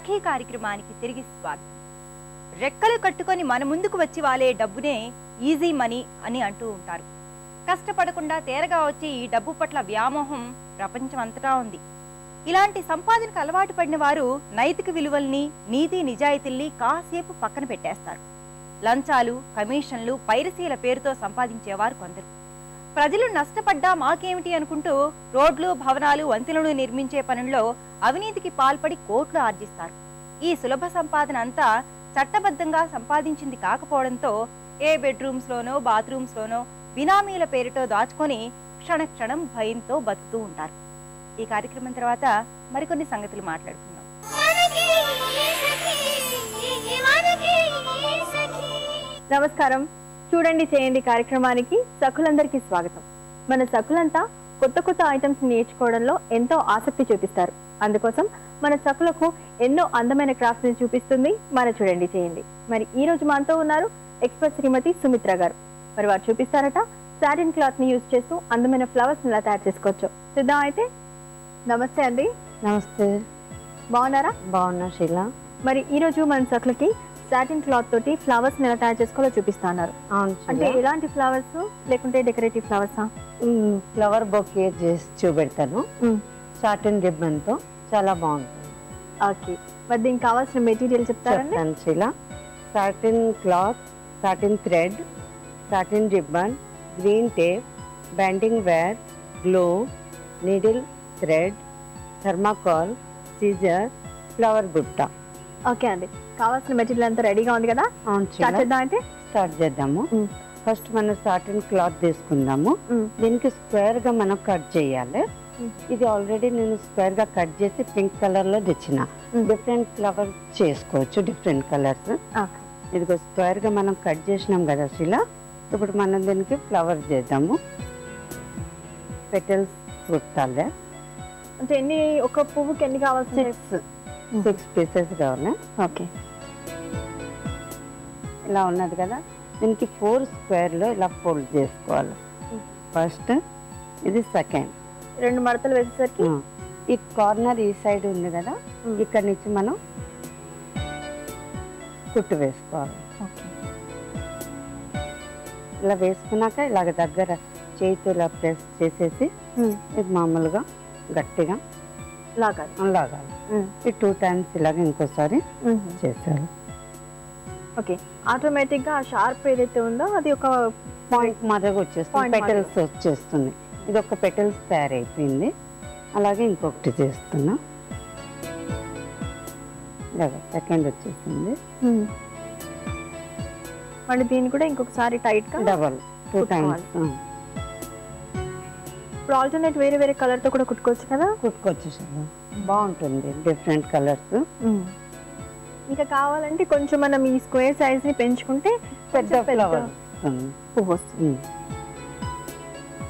సఖీ కార్యక్రమానికి తిరిగి స్వాగతం. రెక్కలు కట్టుకొని మన ముందుకు వచ్చి వాలే డబ్బునే ఈజీ మనీ అని అంటూ ఉంటారు. కష్టపడకుండా తేరగా వచ్చే ఈ డబ్బు పట్ల వ్యామోహం ప్రపంచం అంతటా ఉంది. ఇలాంటి సంపాదనకు అలవాటు పడిన వారు నైతిక విలువల్ని నీతి నిజాయితీల్ని కాసేపు పక్కన పెట్టేస్తారు. లంచాలు కమిషన్లు పైరసీల పేరుతో సంపాదించేవారు కొందరు. ప్రజలు నష్టపడ్డా మాకేమిటి అనుకుంటూ రోడ్లు భవనాలు వంతెనలు నిర్మించే పనుల్లో అవినీతికి పాల్పడి కోట్లు ఆర్జిస్తారు. ఈ సులభ సంపాదన అంతా చట్టబద్ధంగా సంపాదించింది కాకపోవడంతో ఏ బెడ్రూమ్స్ లోనో బాత్రూమ్స్ లోనో బినామీల పేరుతో దాచుకొని క్షణక్షణం భయంతో బతుకుతూ ఉంటారు. ఈ కార్యక్రమం తర్వాత మరికొన్ని సంగతులు మాట్లాడుకుందాం. నమస్కారం. చూడండి చేయండి కార్యక్రమానికి సఖులందరికీ స్వాగతం. మన సఖులంతా కొత్త కొత్త ఐటమ్స్ నేర్చుకోవడంలో ఎంతో ఆసక్తి చూపిస్తారు. అందుకోసం మన సఖులకు ఎన్నో అందమైన క్రాఫ్ట్స్ని చూపిస్తుంది మన చూడండి చేయండి. మరి ఈ రోజు మనతో ఉన్నారు ఎక్స్పర్ట్ శ్రీమతి సుమిత్ర గారు. మరి వారు చూపిస్తారట సాటిన్ క్లాత్ని యూజ్ చేస్తూ అందమైన ఫ్లవర్స్ ఎలా తయారు చేసుకోవచ్చు. సిద్ధం అయితే. నమస్తే అండి. నమస్తే. బాగున్నారా? బాగున్నా శీల. మరి ఈ రోజు మన సఖులకి సాటిన్ క్లాత్ తోటి ఫ్లవర్స్ ఎలా తయారు చేసుకోవాలో చూపిస్తున్నారు. అవును అంటే ఎలాంటి ఫ్లవర్స్ లేకుంటే డెకరేటివ్ ఫ్లవర్సా ఫ్లవర్ బొకే చేసి చూపెడతాను. సాటిన్ రిబ్బన్తో చాలా బాగుంటుంది. ఓకే. మరి దీనికి కావాల్సిన మెటీరియల్ శీల. Satin cloth satin thread satin ribbon green tape banding wire glue needle thread thermocol scissor flower బుట్ట ఓకే అండి. కావాల్సిన మెటీరియల్ అంతా రెడీగా ఉంది కదా? స్టార్ట్ చేద్దాం అంటే స్టార్ట్ చేద్దాము. ఫస్ట్ మనం సాటిన్ క్లాత్ తీసుకుందాము. దీనికి స్క్వేర్గా మనం కట్ చేయాలి. ఇది ఆల్రెడీ నేను స్క్వేర్గా కట్ చేసి పింక్ కలర్లో తెచ్చిన. డిఫరెంట్ ఫ్లవర్ చేసుకోవచ్చు డిఫరెంట్ కలర్స్ ఇదిగో స్క్వేర్గా మనం కట్ చేసినాం కదా శిల. ఇప్పుడు మనం దీనికి ఫ్లవర్ చేద్దాము. పెటల్స్ కుట్టాలి. అంటే ఎన్ని ఒక పువ్వుకి ఎన్ని కావాల్సింది? సిక్స్ సిక్స్ పీసెస్ కావాలి. ఓకే. ఇలా ఉన్నది కదా దీనికి ఫోర్ స్క్వేర్లో ఇలా ఫోల్డ్ చేసుకోవాలి. ఫస్ట్ ఇది సెకండ్ రెండు మడతలు వేసేసరికి ఈ కార్నర్ ఈ సైడ్ ఉంది కదా. ఇక్కడ నుంచి మనం కుట్టు వేసుకోవాలి ఇలా వేసుకున్నాక ఇలాగ దగ్గర చేతితో ఇలా ప్రెస్ చేసేసి. ఇది మామూలుగా గట్టిగా లాగాలి లాగాలి. ఈ టూ టైమ్స్ ఇలాగ ఇంకోసారి మ్మ్. ఓకే ఆటోమేటిక్గా షార్ప్ ఏదైతే ఉందో అది ఒక పాయింట్ మాదిరిగా వచ్చేస్తుంది. పెటల్స్ వచ్చేస్తుంది. ఇది ఒక పెటల్స్ తయారైపోయింది అలాగే ఇంకొకటి చేస్తున్నా. సెకండ్ వచ్చేసింది. మ్మ్. మళ్ళీ దీన్ని కూడా ఇంకొకసారి టైట్గా డబల్ టూ. టైమ్స్ ఇప్పుడు ఆల్టర్నేట్ వేరే వేరే కలర్తో కూడా కుట్టుకోవచ్చు కదా? కుట్టుకోవచ్చు. బాగుంటుంది. డిఫరెంట్ కలర్స్ ఇంకా కావాలంటే కొంచెం మనం ఈ స్క్వేర్ సైజ్ని పెంచుకుంటే పెద్ద కొంచెం ఫ్లవర్ పువ్వు వస్తుంది.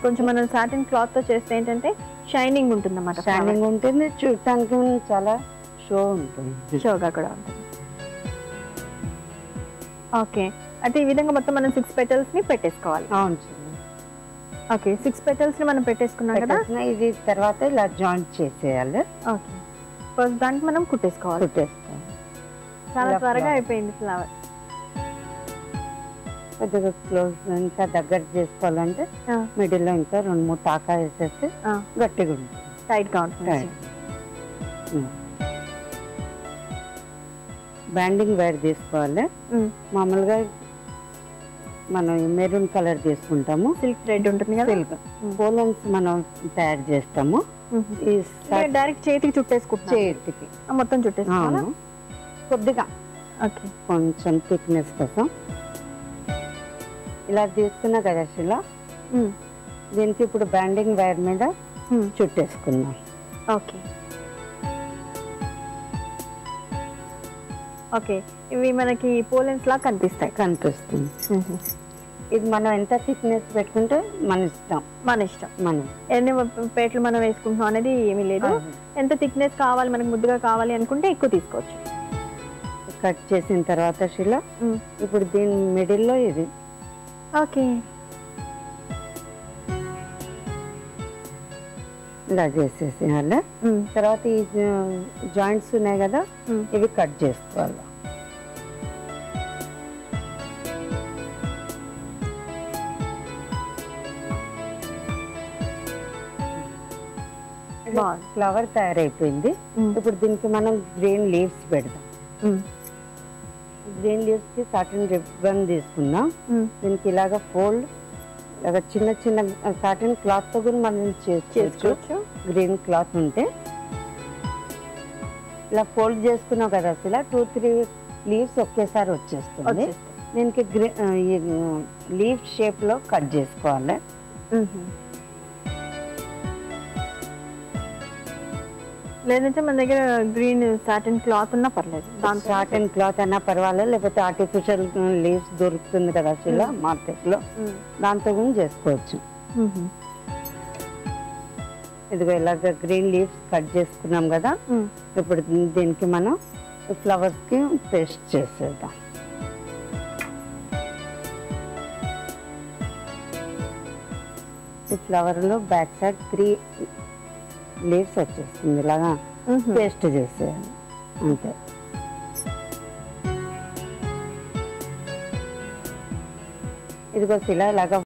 కొంచెం మనం సాటిన్ క్లాత్తో చేస్తే ఏంటంటే షైనింగ్ ఉంటుంది అన్నమాట షైనింగ్ ఉంటుంది చూడటానికి చాలా షో ఉంటుంది. షోగా కూడా ఉంటుంది. ఓకే అయితే ఈ విధంగా మొత్తం మనం సిక్స్ పెటల్స్ని పెట్టేసుకోవాలి. అవును. ఓకే సిక్స్ పెటల్స్ని మనం పెట్టేసుకున్నాం కదా? ఇది తర్వాత ఇలా జాయింట్ చేసేయాలి. ఓకే ఫస్ట్ దానికి మనం కుట్టేసుకోవాలి. కుట్టేసుకోవాలి. చాలా త్వరగా. అయిపోయింది ఫ్లవర్ కొద్దిగా క్లోజ్ ఇంకా దగ్గర చేసుకోవాలంటే మిడిల్లో ఇంకా రెండు మూడు టాకా వేసేస్తే ఆ. గట్టిగా ఉంటుంది టైట్గా ఉంటుంది. బ్యాండింగ్ వైర్ తీసుకోవాలి. మ్మ్. మామూలుగా మనం మెరూన్ కలర్ తీసుకుంటాము. సిల్క్ థ్రెడ్ ఉంటుంది కదా? సిల్క్ మ్మ్. పోలన్స్ మనం తయారు చేస్తాము. డైరెక్ట్ చేతికి చుట్టేసుకుంటున్నాం. చేతికి. మొత్తం చుట్టేసుకోవాలా? అవును. కొద్దిగా. ఓకే. కొంచెం థిక్నెస్ కోసం. ఇలా తీసుకున్నా కదా శిల. దీనికి ఇప్పుడు బ్యాండింగ్ వైర్ మీద. చుట్టేసుకుందాం. ఓకే. ఓకే. ఇవి మనకి పోలెన్స్ లా కనిపిస్తాయి. కనిపిస్తుంది. ఇది మనం ఎంత థిక్నెస్ పెట్టుకుంటే మన ఇష్టం. మన ఇష్టం. మనం ఎన్ని పేట్లు మనం వేసుకుంటున్నాం అనేది ఏమీ లేదు. ఎంత థిక్నెస్ కావాలి మనకి ముద్దుగా కావాలి అనుకుంటే ఎక్కువ తీసుకోవచ్చు. కట్ చేసిన తర్వాత శిల. ఇప్పుడు దీని మిడిల్లో ఇది. ఓకే. ఇలా చేసేసేయాలి. తర్వాత ఈ జాయింట్స్ ఉన్నాయి కదా. ఇవి కట్ చేసుకోవాలి. ఫ్లవర్ తయారైపోయింది. ఇప్పుడు దీనికి మనం గ్రీన్ లీవ్స్ పెడదాం. గ్రీన్ లీవ్స్కి సాటిన్ రిబ్బన్ తీసుకుందాం ఉమ్. దీనికి ఇలాగ ఫోల్డ్ ఇలాగ చిన్న చిన్న సాటిన్ క్లాత్తో కూడా మనం చేసుకోవచ్చు. గ్రీన్ క్లాత్ ఉంటే. ఇలా ఫోల్డ్ చేసుకున్నాం కదా అసలు టూ త్రీ లీవ్స్ ఒకేసారి వచ్చేస్తుంది. దీనికి లీవ్ షేప్లో కట్ చేసుకోవాలి. లేదంటే మన దగ్గర గ్రీన్ సాటిన్ క్లాత్ ఉన్నా పర్లేదు. దాంతో సాటిన్ క్లాత్ అన్నా పర్వాలేదు లేకపోతే ఆర్టిఫిషియల్ లీవ్స్ దొరుకుతుంది కదా అసలు మార్కెట్లో ఉమ్, దాంతో కూడా చేసుకోవచ్చు. ఉహు. ఇదిగో ఇలాగ గ్రీన్ లీవ్స్ కట్ చేసుకున్నాం కదా. ఇప్పుడు దీనికి మనం ఫ్లవర్స్కి పేస్ట్ చేసేద్దాం. ఈ ఫ్లవర్లో బ్యాక్ సైడ్ త్రీ లీవ్స్ వచ్చేస్తుంది ఇలాగా. పేస్ట్ చేసేయాలి అంతే. ఇదిగో ఇలా ఇలాగా